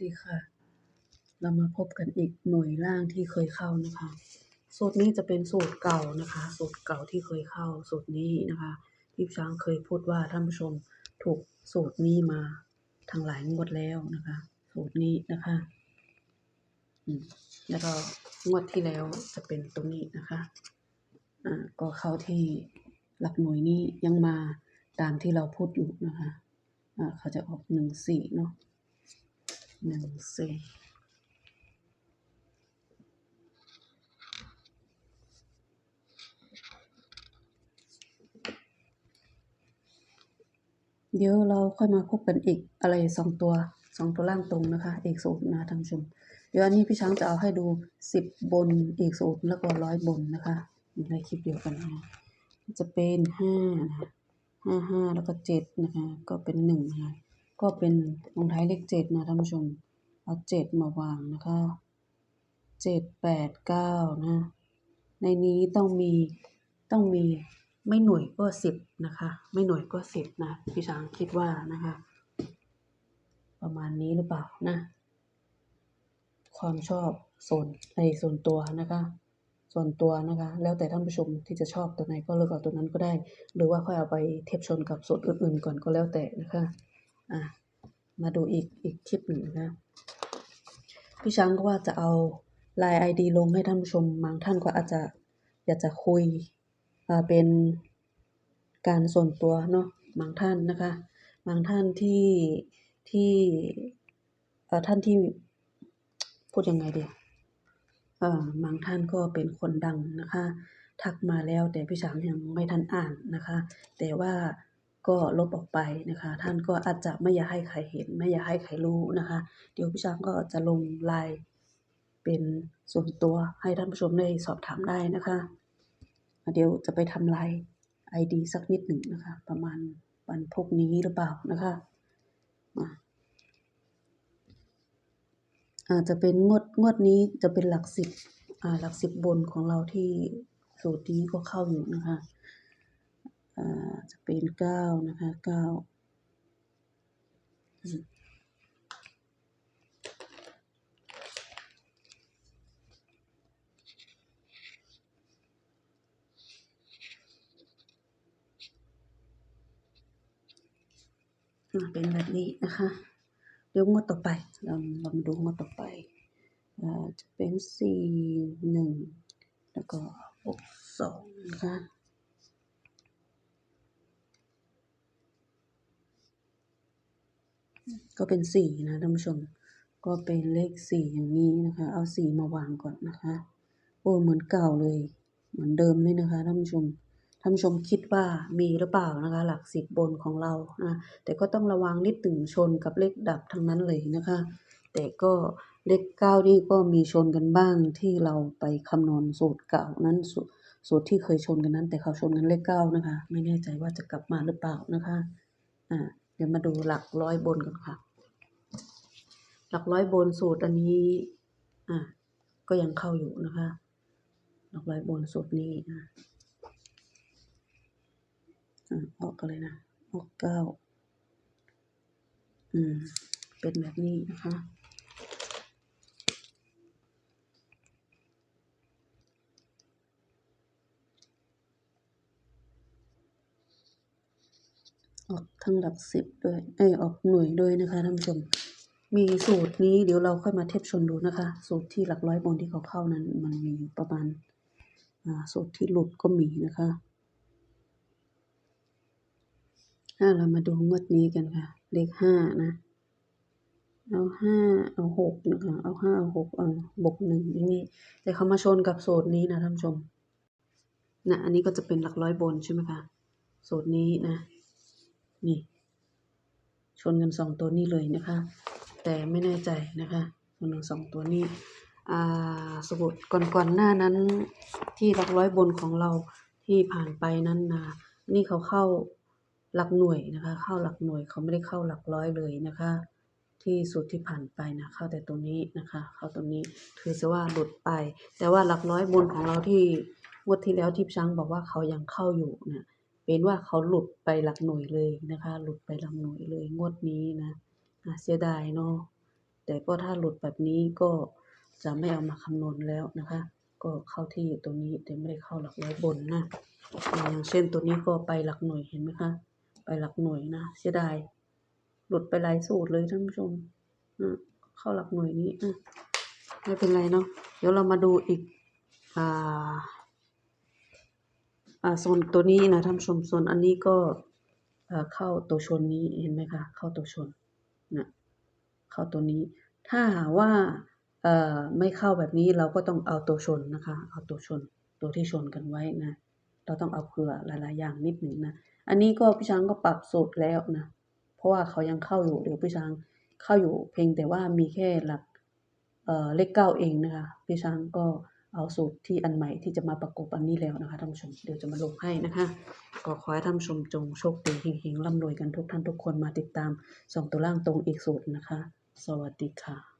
ดีค่ะ เรามาพบกันอีกหน่วยล่างที่เคยเข้านะคะ สูตรนี้จะเป็นสูตรเก่านะคะ สูตรเก่าที่เคยเข้า สูตรนี้นะคะที่ช้างเคยพูดว่าท่านผู้ชมถูกสูตรนี้มาทางหลายงวดแล้วนะคะ สูตรนี้นะคะแล้วก็งวดที่แล้วจะเป็นตรงนี้นะคะ อ่า ก็เข้าที่หลักหน่วยนี้ยังมาตามที่เราพูดอยู่นะคะ อ่า เขาจะออกหนึ่งสี่เนาะ หนึ่งสี่เดี๋ยวเราค่อยมาพบกันอีกอะไรสองตัวสองตัวล่างตรงนะคะเอกสูตรนะท่านผู้ชม เดี๋ยวอันนี้พี่ช้างจะเอาให้ดูสิบบนเอกสูตรแล้วก็ร้อยบนนะคะในคลิปเดียวกันนะจะเป็นห้านะคะห้าห้าแล้วก็เจ็ดนะคะ ก็เป็นหนึ่งนะคะ ก็เป็นลงท้ายเลขเจ็ดนะท่านผู้ชม เอาเจ็ดมาวางนะคะเจ็ดแปดเก้านะ ในนี้ต้องมีต้องมีไม่หน่วยก็สิบนะคะ ไม่หน่วยก็สิบนะพี่ช้างคิดว่านะคะ ประมาณนี้หรือเปล่านะ ความชอบส่วนในส่วนตัวนะคะส่วนตัวนะคะ แล้วแต่ท่านผู้ชมที่จะชอบตัวไหนก็เลือกเอาตัวนั้นก็ได้ หรือว่าค่อยเอาไปเทียบชนกับสูตรอื่นๆก่อนก็แล้วแต่นะคะ อะมาดูอีกอีกคลิปหนึ่งนะ พี่ช้างก็ว่าจะเอาไลน์ไอดีลงให้ท่านผู้ชมบางท่านก็อาจจะอยากจะคุยเป็นการส่วนตัวเนาะบางท่านนะคะ บางท่านที่ที่ท่านที่พูดยังไงดีเอ่อบางท่านก็เป็นคนดังนะคะ ทักมาแล้วแต่พี่ช้างยังไม่ทันอ่านนะคะ แต่ว่า ก็ลบออกไปนะคะ ท่านก็อาจจะไม่อยากให้ใครเห็น ไม่อยากให้ใครรู้นะคะ เดี๋ยวพี่ช้างก็จะลงไลน์เป็นส่วนตัวให้ท่านผู้ชมได้สอบถามได้นะคะ เดี๋ยวจะไปทำลายไอดีสักนิดหนึ่งนะคะ ประมาณวันพรุ่งนี้หรือเปล่านะคะอะอาจจะเป็นงวดงวดนี้จะเป็นหลักสิบอ่าหลักสิบบนของเราที่สูตรนี้ก็เข้าอยู่นะคะ จะเป็นเก้านะคะเก้าเป็นแบบนี้นะคะ เดี๋ยวงวดต่อไปเราเรามาดูงวดต่อไปอจะเป็นสี่หนึ่งแล้วก็หกสองนะคะ ก็เป็นสี่นะท่านผู้ชม ก็เป็นเลขสี่อย่างนี้นะคะ เอาสี่มาวางก่อนนะคะ โอ้เหมือนเก่าเลย เหมือนเดิมเลยนะคะท่านผู้ชมท่านผู้ชมคิดว่ามีหรือเปล่านะคะ หลักสิบบนของเรานะแต่ก็ต้องระวังนิดตึงชนกับเลขดับทั้งนั้นเลยนะคะ แต่ก็เลขเก้านี่ก็มีชนกันบ้างที่เราไปคำนวณสูตรเก่านั้นสูตรสูตรที่เคยชนกันนั้น แต่เขาชนกันเลขเก้านะคะ ไม่แน่ใจว่าจะกลับมาหรือเปล่านะคะอ่า เดี๋ยวมาดูหลักร้อยบนกันค่ะ หลักร้อยบนสูตรอันนี้ อะ ก็ยังเข้าอยู่นะคะ หลักร้อยบนสูตรนี้อะออกกันเลยนะออกเก้าอืม เป็นแบบนี้นะคะ ออกทั้งหลักสิบด้วยเอยออกหน่วยด้วยนะคะท่านผู้ชม มีสูตรนี้เดี๋ยวเราค่อยมาเทียบชนดูนะคะ สูตรที่หลักร้อยบนที่เขาเข้านั้น มันมีอยู่ประมาณอ่าสูตรที่หลุดก็มีนะคะถ้าเรามาดูงวดนี้กันค่ะ เลขห้านะ เอาห้าเอาหกนะคะ เอาห้าเอาหกเอาบวกหนึ่งอย่างนี้ แต่เขามาชนกับสูตรนี้นะท่านผู้ชมนะอันนี้ก็จะเป็นหลักร้อยบนใช่ไหมคะสูตรนี้นะ นี่ ชนกันสองตัวนี้เลยนะคะ แต่ไม่แน่ใจนะคะชนกันสองตัวนี้อ่าสมุดก่อนๆหน้านั้น ที่หลักร้อยบนของเราที่ผ่านไปนั้นนะนี่เขาเข้าหลักหน่วยนะคะ เข้าหลักหน่วยเขาไม่ได้เข้าหลักร้อยเลยนะคะ ที่สุดที่ผ่านไปนะเข้าแต่ตรงนี้นะคะ เข้าตรงนี้ถือซะว่าหลุดไป แต่ว่าหลักร้อยบนของเราที่งวดที่แล้วที่ช้างบอกว่าเขายังเข้าอยู่เนะ เป็นว่าเขาหลุดไปหลักหน่วยเลยนะคะ หลุดไปหลักหน่วยเลยงวดนี้นะเสียดายเนาะแต่ก็ถ้าหลุดแบบนี้ก็จะไม่เอามาคำนวณแล้วนะคะ ก็เข้าที่ตัวนี้แต่ไม่ได้เข้าหลักร้อยบนนะอย่างเช่นตัวนี้ก็ไปหลักหน่วยเห็นไหมคะ ไปหลักหน่วยนะเสียดายหลุดไปหลายสูตรเลยท่านผู้ชมเข้าหลักหน่วยนี้ไม่เป็นไรเนาะเดี๋ยวเรามาดูอีกอ่า โซนตัวนี้นะท่านชมโซนอันนี้ก็เข้าตัวชนนี้เห็นไหมคะ เข้าตัวชนนะเข้าตัวนี้ ถ้าหาว่าไม่เข้าแบบนี้เราก็ต้องเอาตัวชนนะคะ เอาตัวชนตัวที่ชนกันไว้นะ เราต้องเอาเผื่อหลายๆอย่างนิดหนึ่งนะ อันนี้ก็พี่ช้างก็ปรับสูตรแล้วนะ เพราะว่าเขายังเข้าอยู่เดี๋ยวพี่ช้างเข้าอยู่เพียงแต่ว่ามีแค่หลักเเลขเก้าเองนะคะ พี่ช้างก็ เอาสูตรที่อันใหม่ที่จะมาประกบอันนี้แล้วนะคะท่านผู้ชมเดี๋ยวจะมาลงให้นะคะ ก็ขอให้ท่านผู้ชมจงโชคดีเฮงๆร่ำรวยกันทุกท่านทุกคนมาติดตามสองตัวล่างตรงอีกสูตรนะคะ สวัสดีค่ะ